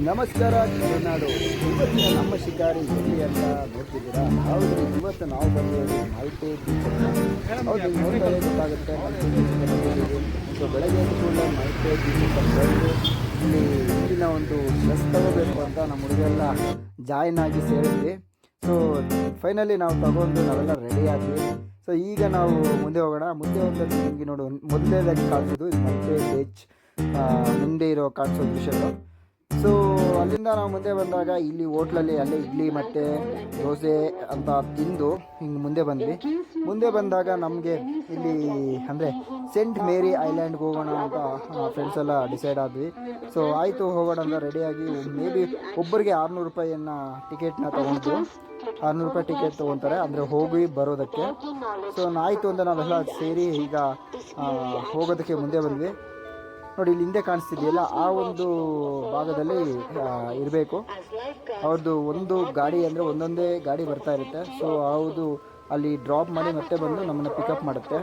ನಮಸ್ಕಾರ ಕರುನಾಡು ಇವತ್ತಿನ ನಮ್ಮ ಶಿಕಾರಿ ಎಲ್ಲಿ ಅಂತ ನೋಡ್ತಿದ್ದೀರಾ? ಹೌದು, ಇವತ್ತು ನಾವು ಬಂದಿರೋದು ಮಾಹಿತಿ ಹೌದು ನೋಡ್ತಾರೆ ಗೊತ್ತಾಗುತ್ತೆ. ಸೊ, ಬೆಳಗ್ಗೆ ಕೂಡ ಮಾಹಿತಿ ಬಂದು ಇಲ್ಲಿ ಇಲ್ಲಿನ ಒಂದು ಡ್ರೆಸ್ ತಗೋಬೇಕು ಅಂತ ನಮ್ಮ ಹುಡುಗೆಲ್ಲ ಜಾಯಿನ್ ಆಗಿ ಸೇರಿದ್ವಿ. ಸೊ ಫೈನಲಿ ನಾವು ತಗೊಂಡು ನಾವೆಲ್ಲ ರೆಡಿ ಆದ್ವಿ. ಸೊ, ಈಗ ನಾವು ಮುಂದೆ ಹೋಗೋಣ. ಮುಂದೆ ಹೋಗೋದು ನಿಮಗೆ ನೋಡು ಮೊದಲನೇದಾಗಿ ಕಾಣಿಸೋದು ಇದು ಮಲ್ಪೆ ಬೀಚ್ ಮುಂದೆ ಇರೋ ಕಾಣಿಸೋ ದೃಶ್ಯಗಳು ಸೊ ಅಲ್ಲಿಂದ ನಾವು ಮುಂದೆ ಬಂದಾಗ ಇಲ್ಲಿ ಹೋಟ್ಲಲ್ಲಿ ಅಲ್ಲೇ ಇಡ್ಲಿ ಮತ್ತು ದೋಸೆ ಅಂತ ತಿಂದು ಹಿಂಗೆ ಮುಂದೆ ಬಂದ್ವಿ. ಮುಂದೆ ಬಂದಾಗ ನಮಗೆ ಇಲ್ಲಿ ಅಂದರೆ ಸೆಂಟ್ ಮೇರಿ ಐಲ್ಯಾಂಡ್ಗೆ ಹೋಗೋಣ ಅಂತ ಫ್ರೆಂಡ್ಸ್ ಎಲ್ಲ ಡಿಸೈಡ್ ಆದ್ವಿ. ಸೊ ಆಯಿತು, ಹೋಗೋಣ ಅಂತ ರೆಡಿಯಾಗಿ ಮೇ ಬಿ ಒಬ್ಬರಿಗೆ ಆರುನೂರು ರೂಪಾಯಿಯನ್ನು ಟಿಕೆಟ್ನ ತೊಗೊಂಡು ಆರುನೂರು ರೂಪಾಯಿ ಟಿಕೆಟ್ ತೊಗೊತಾರೆ, ಅಂದರೆ ಹೋಗಿ ಬರೋದಕ್ಕೆ. ಸೊ ಆಯಿತು ಅಂತ ನಾವೆಲ್ಲ ಸೇರಿ ಈಗ ಹೋಗೋದಕ್ಕೆ ಮುಂದೆ ಬಂದ್ವಿ. ನೋಡಿ, ಇಲ್ಲಿ ಹಿಂದೆ ಕಾಣಿಸ್ತಿದೆಯಲ್ಲ, ಆ ಒಂದು ಭಾಗದಲ್ಲಿ ಇರಬೇಕು. ಅವ್ರದ್ದು ಒಂದು ಗಾಡಿ ಅಂದರೆ ಒಂದೊಂದೇ ಗಾಡಿ ಬರ್ತಾ ಇರುತ್ತೆ. ಸೊ ಹೌದು ಅಲ್ಲಿ ಡ್ರಾಪ್ ಮಾಡಿ ಮತ್ತೆ ಬಂದು ನಮ್ಮನ್ನು ಪಿಕಪ್ ಮಾಡುತ್ತೆ.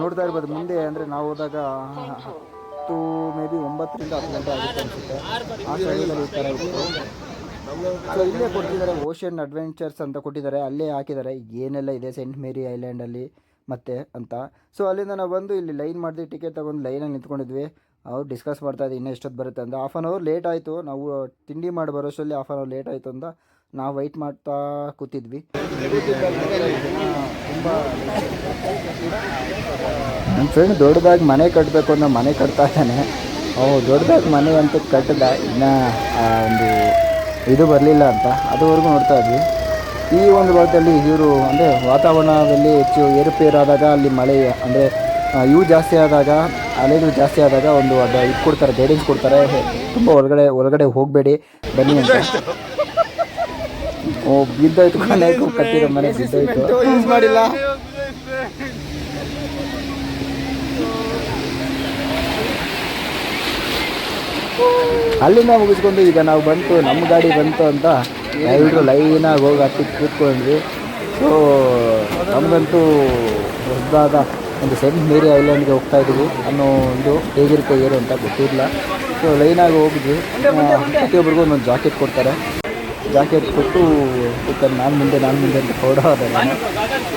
ನೋಡ್ತಾ ಇರ್ಬೋದು, ಮುಂದೆ ಅಂದರೆ ನಾವು ಹೋದಾಗ ಹತ್ತು ಮೇ ಬಿ ಒಂಬತ್ತರಿಂದ ಹತ್ತು ಗಂಟೆ ಆಗುತ್ತೆ ಅನಿಸುತ್ತೆ. ಆ ಸೈಡಲ್ಲಿ ಈ ಥರ ಇತ್ತು. ಸೊ ಇಲ್ಲೇ ಕೊಟ್ಟಿದ್ದಾರೆ ಓಷನ್ ಅಡ್ವೆಂಚರ್ಸ್ ಅಂತ ಕೊಟ್ಟಿದ್ದಾರೆ. ಅಲ್ಲೇ ಹಾಕಿದ್ದಾರೆ. ಏನೆಲ್ಲ ಇದೆ ಸೆಂಟ್ ಮೇರಿ ಐಲ್ಯಾಂಡಲ್ಲಿ ಮತ್ತೆ ಅಂತ. ಸೊ ಅಲ್ಲಿಂದ ನಾವು ಬಂದು ಇಲ್ಲಿ ಲೈನ್ ಮಾಡಿದ್ವಿ ಟಿಕೆಟ್ ತಗೊಂಡು ಲೈನಲ್ಲಿ ನಿಂತ್ಕೊಂಡಿದ್ವಿ. ಅವ್ರು ಡಿಸ್ಕಸ್ ಮಾಡ್ತಾ ಇದ್ದೆ ಇನ್ನೂ ಎಷ್ಟೊತ್ತು ಬರುತ್ತೆ ಅಂತ. ಹಾಫ್ ಆನ್ ಅವರ್ ಲೇಟ್ ಆಯಿತು. ನಾವು ತಿಂಡಿ ಮಾಡಿ ಬರೋಷ್ಟರಲ್ಲಿ ಹಾಫ್ ಆನ್ ಅವರ್ ಲೇಟ್ ಆಯಿತು ಅಂತ ನಾವು ವೆಯ್ಟ್ ಮಾಡ್ತಾ ಕೂತಿದ್ವಿ. ನನ್ನ ಫ್ರೆಂಡ್ ದೊಡ್ಡದಾಗಿ ಮನೆ ಕಟ್ಟಬೇಕು ಅಂತ ಮನೆ ಕಟ್ತಾ ಇದ್ದಾನೆ. ಅವು ದೊಡ್ಡದಾಗಿ ಮನೆ ಅಂತ ಕಟ್ಟದ. ಇನ್ನೂ ಒಂದು ಇದು ಬರಲಿಲ್ಲ ಅಂತ. ಅದುವರೆಗೂ ನೋಡ್ತಾ ಇದ್ವಿ. ಈ ಒಂದು ಭಾಗದಲ್ಲಿ ಇವರು ಅಂದರೆ ವಾತಾವರಣದಲ್ಲಿ ಹೆಚ್ಚು ಏರುಪೇರಾದಾಗ ಅಲ್ಲಿ ಮಳೆ ಅಂದರೆ ಇವು ಜಾಸ್ತಿ ಆದಾಗ, ಅಲೆಗಳು ಜಾಸ್ತಿ ಆದಾಗ ಒಂದು ಅದ ಇದು ಕೊಡ್ತಾರೆ ಗೈಡೆನ್ಸ್ ಕೊಡ್ತಾರೆ. ತುಂಬ ಒಳಗಡೆ ಒಳಗಡೆ ಹೋಗಬೇಡಿ, ಬನ್ನಿ ಅಂತ. ಓ, ಬಿದ್ದೋಯ್ತು ಕಟ್ಟಿರೋ ಮನೆ ಬಿದ್ದೋಯ್ತು. ಮಾಡಿಲ್ಲ. ಅಲ್ಲಿಂದ ಮುಗಿಸ್ಕೊಂಡು ಈಗ ನಾವು ಬಂತು, ನಮ್ಮ ಗಾಡಿ ಬಂತು ಅಂತ ಎಲ್ಲರೂ ಲೈನಾಗಿ ಹೋಗಿ ಹತ್ತಿ ಕೂತ್ಕೊಂಡ್ವಿ. ಸೊ ನಮಗಂತೂ ದೊಡ್ಡದಾದ ಒಂದು ಸೆಂಟ್ ಮೇರಿ ಐಲ್ಯಾಂಡ್ಗೆ ಹೋಗ್ತಾ ಇದ್ದೀವಿ ಅನ್ನೋ ಒಂದು ಹೇಗಿರುತ್ತೆ ಏನು ಅಂತ ಗೊತ್ತಿರಲಿಲ್ಲ ಸೊ ಲೈನಾಗಿ ಹೋಗಿದ್ವಿ. ಪ್ರತಿಯೊಬ್ಬರಿಗೂ ಒಂದೊಂದು ಜಾಕೆಟ್ ಕೊಡ್ತಾರೆ. ಜಾಕೆಟ್ ಕೊಟ್ಟು ಕೂತ್ಕೊಂಡು ನಾನು ಮುಂದೆ ನಾನು ಮುಂದೆ ಅಂತ ಫೋಟೋ ಆದ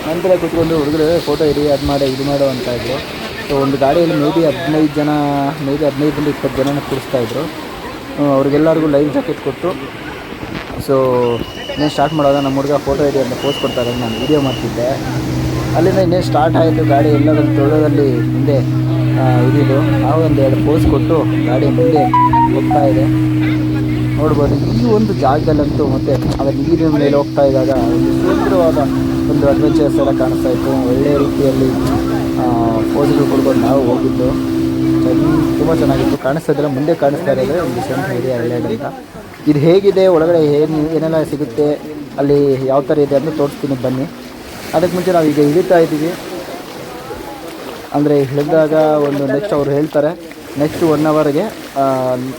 ನಂತರ ಕೂತ್ಕೊಂಡು ಹುಡುಗರು ಫೋಟೋ ಇರಿ, ಅದು ಮಾಡಿ, ಇದು ಮಾಡು ಅಂತ ಇದ್ರು. ಸೊ ಒಂದು ಗಾಡಿಯಲ್ಲಿ ಮೇ ಬಿ ಹದಿನೈದು ಜನ ಮೇ ಬಿ ಹದಿನೈದರಿಂದ ಇಪ್ಪತ್ತು ಜನನ ಕೂರಿಸ್ತಾ ಇದ್ದರು ಆ, ಅವ್ರಿಗೆಲ್ಲರಿಗೂ ಲೈವ್ ಜಾಕೆಟ್ ಕೊಟ್ಟು ಸೊ ಇನ್ನೇನು ಸ್ಟಾರ್ಟ್ ಮಾಡೋದ? ನಮ್ಮ ಹುಡುಗ ಫೋಟೋ ಇದೆ ಅಂತ ಪೋಸ್ಟ್ ಕೊಡ್ತಾರೆ. ನಾನು ವೀಡಿಯೋ ಮಾಡ್ತಿದ್ದೆ. ಅಲ್ಲಿಂದ ಇನ್ನೇನು ಸ್ಟಾರ್ಟ್ ಆಯಿತು? ಗಾಡಿ ಎಲ್ಲ ತೊಳೋದಲ್ಲಿ ಮುಂದೆ ಆ, ಇದಿದ್ದು ನಾವು ಒಂದು ಎರಡು ಪೋಸ್ ಕೊಟ್ಟು ಗಾಡಿ ಮುಂದೆ ಹೋಗ್ತಾ ಇದೆ. ನೋಡ್ಬೋದು. ಈ ಒಂದು ಜಾಗದಲ್ಲಂತೂ ಮತ್ತೆ ಅದರ ನೀರಿನ ಮೇಲೆ ಹೋಗ್ತಾ ಇದ್ದಾಗ ಒಂದು ಸುಂದರವಾದ ಒಂದು ಅಡ್ವೆಂಚರ್ಸ್ ಎಲ್ಲ ಕಾಣಿಸ್ತಾ ಇತ್ತು. ಒಳ್ಳೆಯ ರೀತಿಯಲ್ಲಿ ಫೋಟೋಗಳು ಕೊಡ್ಕೊಂಡು ನಾವು ಹೋಗಿದ್ದು. ತುಂಬ ಚೆನ್ನಾಗಿತ್ತು. ಕಾಣಿಸ್ತಾ ಇದ್ರೆ ಮುಂದೆ ಕಾಣಿಸ್ತಾ ಇರೋದು ಒಂದು ಸೆಂಟ್ ಏರಿಯಾ ಐಲ್ಯಾಂಡ್ ಅಂತ. ಇದು ಹೇಗಿದೆ, ಒಳಗಡೆ ಏನು, ಏನೆಲ್ಲ ಸಿಗುತ್ತೆ, ಅಲ್ಲಿ ಯಾವ ಥರ ಇದೆ ಅಂತ ತೋರಿಸ್ತೀನಿ, ಬನ್ನಿ. ಅದಕ್ಕೆ ಮುಂಚೆ ನಾವು ಈಗ ಇಳಿತಾ ಇದ್ದೀವಿ. ಅಂದರೆ ಹೇಳಿದಾಗ ಒಂದು ನೆಕ್ಸ್ಟ್ ಅವರು ಹೇಳ್ತಾರೆ ನೆಕ್ಸ್ಟ್ ಒನ್ ಅವರ್ಗೆ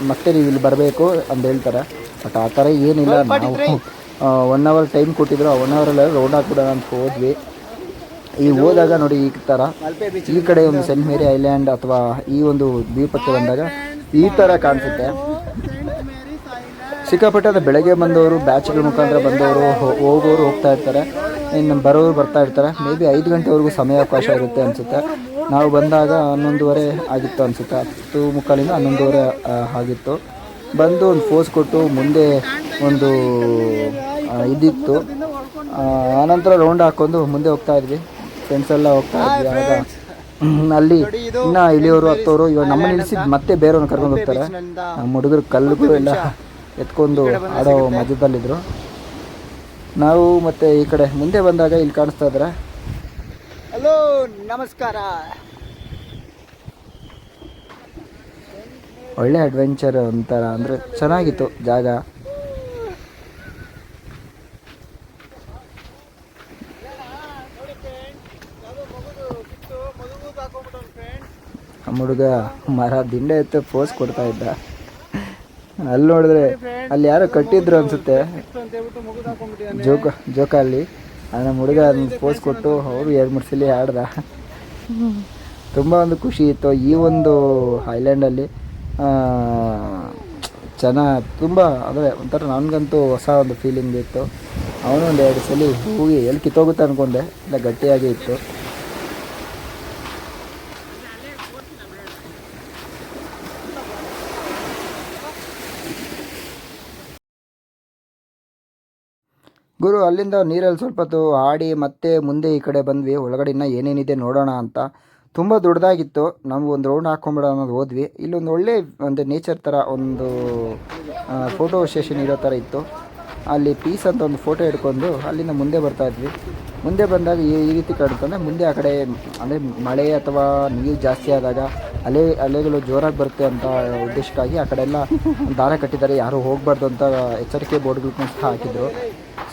ಮತ್ತೆ ನೀವು ಇಲ್ಲಿ ಬರಬೇಕು ಅಂತ ಹೇಳ್ತಾರೆ. ಬಟ್ ಆ ಥರ ಏನಿಲ್ಲ, ನಾವು ಒನ್ ಅವರ್ ಟೈಮ್ ಕೊಟ್ಟಿದ್ರು, ಆ ಒನ್ ಅವರಲ್ಲಿ ರೌಂಡ್ ಹಾಕ್ಬಿಡೋಣ ಅಂತ ಹೋದ್ವಿ. ಈ ಹೋದಾಗ ನೋಡಿ ಈ ಥರ ಈ ಕಡೆ ಒಂದು ಸೆಂಟ್ ಮೇರಿ ಐಲ್ಯಾಂಡ್ ಅಥವಾ ಈ ಒಂದು ದ್ವೀಪಕ್ಕೆ ಬಂದಾಗ ಈ ಥರ ಕಾಣಿಸುತ್ತೆ. ಸಿಕ್ಕಾಪಟ್ಟೆ ಅದು ಬೆಳಗ್ಗೆ ಬಂದವರು ಬ್ಯಾಚ್ಗಳ ಮುಖಾಂತರ ಬಂದವರು ಹೋಗೋರು ಹೋಗ್ತಾ ಇರ್ತಾರೆ. ಇನ್ನು ಬರೋರು ಬರ್ತಾ ಇರ್ತಾರೆ. ಮೇ ಬಿ ಐದು ಗಂಟೆವರೆಗೂ ಸಮಯಾವಕಾಶ ಇರುತ್ತೆ ಅನಿಸುತ್ತೆ. ನಾವು ಬಂದಾಗ ಹನ್ನೊಂದುವರೆ ಆಗಿತ್ತು ಅನಿಸುತ್ತೆ. ಹತ್ತು ಮುಕ್ಕಾಲಿಂದ ಹನ್ನೊಂದುವರೆ ಆಗಿತ್ತು. ಬಂದು ಒಂದು ಫೋಸ್ ಕೊಟ್ಟು ಮುಂದೆ ಒಂದು ಇದಿತ್ತು ಆನಂತರ ರೌಂಡ್ ಹಾಕ್ಕೊಂಡು ಮುಂದೆ ಹೋಗ್ತಾ ಇದ್ವಿ. ಫ್ರೆಂಡ್ಸ್ ಎಲ್ಲ ಹೋಗ್ತಾ ಇದ್ವಿ ಅಲ್ಲಿ ಇನ್ನ ಇಳಿಯೋರು ಹತ್ತೋರು ಇವಾಗ ನಮ್ಮ ನಿಲ್ಸಿದ್ ಮತ್ತೆ ಬೇರೆಯವ್ರನ್ನ ಕರ್ಕೊಂಡು ಹೋಗ್ತಾರೆ. ನಮ್ಮ ಹುಡುಗರು ಕಲ್ಲುಗಳು ಎಲ್ಲ ಎತ್ಕೊಂಡು ಆಡೋ ಮಧ್ಯದಲ್ಲಿದ್ರು. ನಾವು ಮತ್ತೆ ಈ ಕಡೆ ಮುಂದೆ ಬಂದಾಗ ಇಲ್ಲಿ ಕಾಣಿಸ್ತಾ ಇದ್ರೆ. ಹಲೋ ನಮಸ್ಕಾರ. ಒಳ್ಳೆ ಅಡ್ವೆಂಚರ್ ಒಂಥರ ಅಂದರೆ ಚೆನ್ನಾಗಿತ್ತು ಜಾಗ. ನಮ್ಮ ಹುಡುಗ ಮರ ದಿಂಡೆ ಎತ್ತ ಪೋಸ್ ಕೊಡ್ತಾ ಇದ್ದ. ಅಲ್ಲಿ ನೋಡಿದ್ರೆ ಅಲ್ಲಿ ಯಾರೋ ಕಟ್ಟಿದ್ರು ಅನ್ಸುತ್ತೆ. ಜೋಕ, ಜೋಕಾಲಿ. ಆ ನಮ್ಮ ಹುಡುಗ ಪೋಸ್ ಕೊಟ್ಟು ಅವರು ಎರಡು ಮೂರು ಸಲ ಆಡ್ದ ತುಂಬ ಒಂದು ಖುಷಿ ಇತ್ತು. ಈ ಒಂದು ಐಲ್ಯಾಂಡಲ್ಲಿ ಚೆನ್ನಾಗಿ ತುಂಬ, ಅಂದರೆ ಒಂಥರ ನನಗಂತೂ ಹೊಸ ಒಂದು ಫೀಲಿಂಗ್ ಇತ್ತು. ಅವನು ಒಂದು ಎರಡು ಸಲ ಹೋಗಿ ಎಲ್ಲಿ ಕಿತ್ತೋಗುತ್ತೆ ಅಂದ್ಕೊಂಡೆ ಇಲ್ಲ, ಗಟ್ಟಿಯಾಗಿ ಇತ್ತು. ಗುರು, ಅಲ್ಲಿಂದ ನೀರಲ್ಲಿ ಸ್ವಲ್ಪ ಹೊತ್ತು ಆಡಿ ಮತ್ತೆ ಮುಂದೆ ಈ ಕಡೆ ಬಂದ್ವಿ. ಒಳಗಡೆ ಇನ್ನೂ ಏನೇನಿದೆ ನೋಡೋಣ ಅಂತ. ತುಂಬ ದೊಡ್ಡದಾಗಿತ್ತು. ನಾವು ಒಂದು ರೌಂಡ್ ಹಾಕೊಂಬಿಡೋಣ ಅನ್ನೋದು ಹೋದ್ವಿ. ಇಲ್ಲೊಂದು ಒಳ್ಳೆ ಒಂದು ನೇಚರ್ ಥರ ಒಂದು ಫೋಟೋ ಸೆಷನ್ ಇರೋ ಥರ ಇತ್ತು. ಅಲ್ಲಿ ಪೀಸ್ ಅಂತ ಒಂದು ಫೋಟೋ ಹಿಡ್ಕೊಂಡು ಅಲ್ಲಿಂದ ಮುಂದೆ ಬರ್ತಾ ಇದ್ವಿ. ಮುಂದೆ ಬಂದಾಗ ಈ ಈ ರೀತಿ ಕಾಣುತ್ತಂದರೆ ಮುಂದೆ ಆ ಕಡೆ, ಅಂದರೆ ಮಳೆ ಅಥವಾ ನೀರು ಜಾಸ್ತಿ ಆದಾಗ ಅಲೆ, ಅಲೆಗಳು ಜೋರಾಗಿ ಬರುತ್ತೆ ಅಂತ ಉದ್ದೇಶಕ್ಕಾಗಿ ಆ ಕಡೆ ಎಲ್ಲ ದಾರ ಕಟ್ಟಿದ್ದಾರೆ. ಯಾರೂ ಹೋಗಬಾರ್ದು ಅಂತ ಎಚ್ಚರಿಕೆ ಬೋರ್ಡ್ಗಳನ್ನ ಸಹ ಹಾಕಿದ್ರು.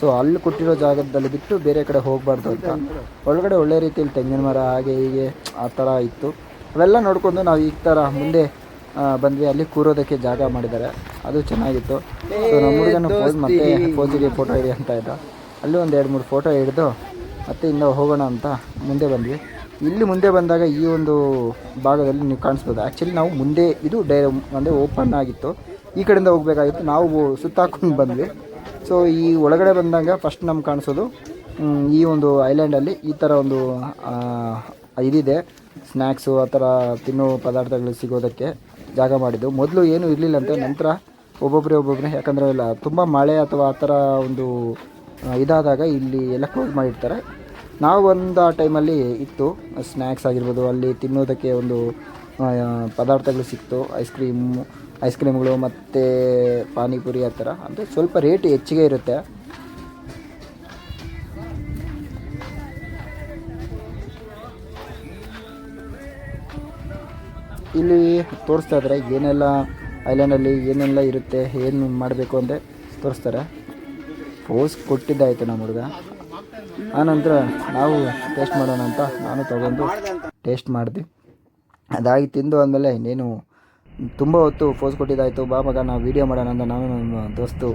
ಸೊ ಅಲ್ಲಿ ಕೊಟ್ಟಿರೋ ಜಾಗದಲ್ಲಿ ಬಿಟ್ಟು ಬೇರೆ ಕಡೆ ಹೋಗಬಾರ್ದು ಅಂತ. ಒಳಗಡೆ ಒಳ್ಳೆ ರೀತಿಯಲ್ಲಿ ತೆಂಗಿನ ಮರ ಹಾಗೆ ಹೀಗೆ ಆ ಥರ ಇತ್ತು. ಅವೆಲ್ಲ ನೋಡಿಕೊಂಡು ನಾವು ಈ ಥರ ಮುಂದೆ ಬಂದ್ವಿ. ಅಲ್ಲಿ ಕೂರೋದಕ್ಕೆ ಜಾಗ ಮಾಡಿದ್ದಾರೆ. ಅದು ಚೆನ್ನಾಗಿತ್ತು. ಸೊ ನಮ್ಮ ಹುಡುಗನ ಫೋನ್ ಮತ್ತೆ ಫೋಜಿಗೆ ಫೋಟೋ ಇದೆ ಅಂತ ಇದ್ದ. ಅಲ್ಲಿ ಒಂದು ಎರಡು ಮೂರು ಫೋಟೋ ಹಿಡಿದು ಮತ್ತೆ ಇನ್ನು ಹೋಗೋಣ ಅಂತ ಮುಂದೆ ಬಂದ್ವಿ. ಇಲ್ಲಿ ಮುಂದೆ ಬಂದಾಗ ಈ ಒಂದು ಭಾಗದಲ್ಲಿ ನೀವು ಕಾಣಿಸ್ಬೋದು. ಆ್ಯಕ್ಚುಲಿ ನಾವು ಮುಂದೆ ಇದು ಡೈರೆ ಅಂದರೆ ಓಪನ್ ಆಗಿತ್ತು. ಈ ಕಡೆಯಿಂದ ಹೋಗಬೇಕಾಗಿತ್ತು. ನಾವು ಸುತ್ತಾಕೊಂಡು ಬಂದ್ವಿ. ಸೊ ಈ ಒಳಗಡೆ ಬಂದಾಗ ಫಸ್ಟ್ ನಮ್ಗೆ ಕಾಣಿಸೋದು. ಈ ಒಂದು ಐಲ್ಯಾಂಡಲ್ಲಿ ಈ ಥರ ಒಂದು ಇದಿದೆ. ಸ್ನ್ಯಾಕ್ಸು ಆ ಥರ ತಿನ್ನೋ ಪದಾರ್ಥಗಳು ಸಿಗೋದಕ್ಕೆ ಜಾಗ ಮಾಡಿದ್ದು. ಮೊದಲು ಏನೂ ಇರಲಿಲ್ಲ ಅಂತ, ನಂತರ ಒಬ್ಬೊಬ್ಬರೇ ಒಬ್ಬೊಬ್ಬರೇ ಯಾಕಂದರೆ ಇಲ್ಲ, ತುಂಬ ಮಳೆ ಅಥವಾ ಆ ಥರ ಒಂದು ಇದಾದಾಗ ಇಲ್ಲಿ ಎಲ್ಲ ಕ್ಲೋಸ್ ಮಾಡಿರ್ತಾರೆ. ನಾವು ಒಂದು ಆ ಟೈಮಲ್ಲಿ ಇತ್ತು ಸ್ನ್ಯಾಕ್ಸ್ ಆಗಿರ್ಬೋದು, ಅಲ್ಲಿ ತಿನ್ನೋದಕ್ಕೆ ಒಂದು ಪದಾರ್ಥಗಳು ಸಿಕ್ತು. ಐಸ್ ಕ್ರೀಮು ಐಸ್ ಕ್ರೀಮ್ಗಳು ಮತ್ತು ಪಾನಿಪುರಿ ಆ ಥರ. ಅಂದರೆ ಸ್ವಲ್ಪ ರೇಟ್ ಹೆಚ್ಚಿಗೆ ಇರುತ್ತೆ. ಇಲ್ಲಿ ತೋರಿಸ್ತಾ ಇದ್ದಾರೆ ಏನೆಲ್ಲ ಐಲ್ಯಾಂಡಲ್ಲಿ ಏನೆಲ್ಲ ಇರುತ್ತೆ, ಏನು ಮಾಡಬೇಕು ಅಂದರೆ ತೋರಿಸ್ತಾರೆ. ಪೋಸ್ ಕೊಟ್ಟಿದ್ದಾಯಿತು ನಮ್ಮ ಹುಡುಗ. ಆನಂತರ ನಾವು ಟೇಸ್ಟ್ ಮಾಡೋಣ ಅಂತ ನಾನು ತಗೊಂಡು ಟೇಸ್ಟ್ ಮಾಡಿದೆ. ಅದಾಗಿ ತಿಂದು ಆದಮೇಲೆ ಇನ್ನೇನು ತುಂಬ ಹೊತ್ತು ಫೋಸ್ ಕೊಟ್ಟಿದ್ದಾಯಿತು, ಬಾ ಮಗ, ನಾವು ವೀಡಿಯೋ ಮಾಡೋಣ ಅಂತ ನಾನು ನಮ್ಮ ದೋಸ್ತು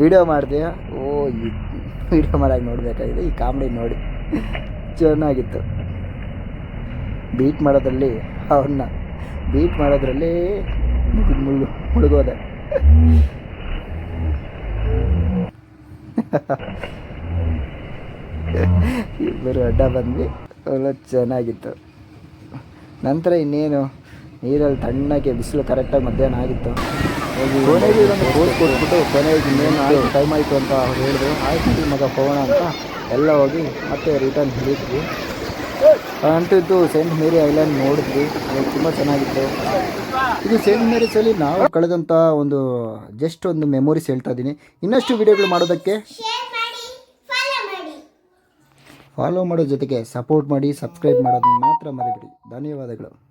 ವೀಡಿಯೋ ಮಾಡಿದೆ. ಓ, ಈ ವೀಡಿಯೋ ಮಾಡೋಕೆ ನೋಡಬೇಕಾಗಿದೆ, ಈ ಕಾಮಿಡಿ ನೋಡಿ. ಚೆನ್ನಾಗಿತ್ತು. ಬೀಟ್ ಮಾಡೋದ್ರಲ್ಲಿ ಅವನ್ನ ಬೀಟ್ ಮಾಡೋದ್ರಲ್ಲಿ ಮುಳುಗು ಮುಳುಗೋದೆ. ಇಬ್ಬರು ಅಡ್ಡ ಬಂದ್ವಿ, ಒಳ್ಳೆ ಚೆನ್ನಾಗಿತ್ತು. ನಂತರ ಇನ್ನೇನು? ನೀರಲ್ಲಿ ತಣ್ಣಗೆ ಬಿಸಿಲು ಕರೆಕ್ಟಾಗಿ ಮಧ್ಯಾಹ್ನ ಆಗಿತ್ತು. ಹೋಗಿ ಕೊನೆಗೆ ಒಂದು ಪೋಸ್ ಕೊಟ್ಬಿಟ್ಟು ಕೊನೆಗೆ ಇನ್ನೇನು ಆಯಿತು ಟೈಮ್ ಆಯಿತು ಅಂತ ಅವ್ರು ಹೇಳಿದ್ರು. ಆಯ್ತು ಈ ಮಗ ಹೋಗೋಣ ಅಂತ ಎಲ್ಲ ಹೋಗಿ ಮತ್ತೆ ರಿಟರ್ನ್ ಹಿಡಿದ್ವಿ ಅಂತಿದ್ದು ಸೇಂಟ್ ಸೈಂಟ್ ಮೇರಿ ಐಲ್ಯಾಂಡ್ ನೋಡಿದ್ವಿ. ಅದು ತುಂಬ ಚೆನ್ನಾಗಿತ್ತು. ಇದು ಸೇಂಟ್ ಮೇರೀಸಲ್ಲಿ ನಾವು ಕಳೆದಂಥ ಒಂದು ಜಸ್ಟ್ ಒಂದು ಮೆಮೊರೀಸ್ ಹೇಳ್ತಾ ಇದ್ದೀನಿ. ಇನ್ನಷ್ಟು ವಿಡಿಯೋಗಳು ಮಾಡೋದಕ್ಕೆ ಫಾಲೋ ಮಾಡೋ ಜೊತೆಗೆ ಸಪೋರ್ಟ್ ಮಾಡಿ ಸಬ್ಸ್ಕ್ರೈಬ್ ಮಾಡೋದನ್ನು ಮಾತ್ರ ಮರಿಬಿಡಿ. ಧನ್ಯವಾದಗಳು.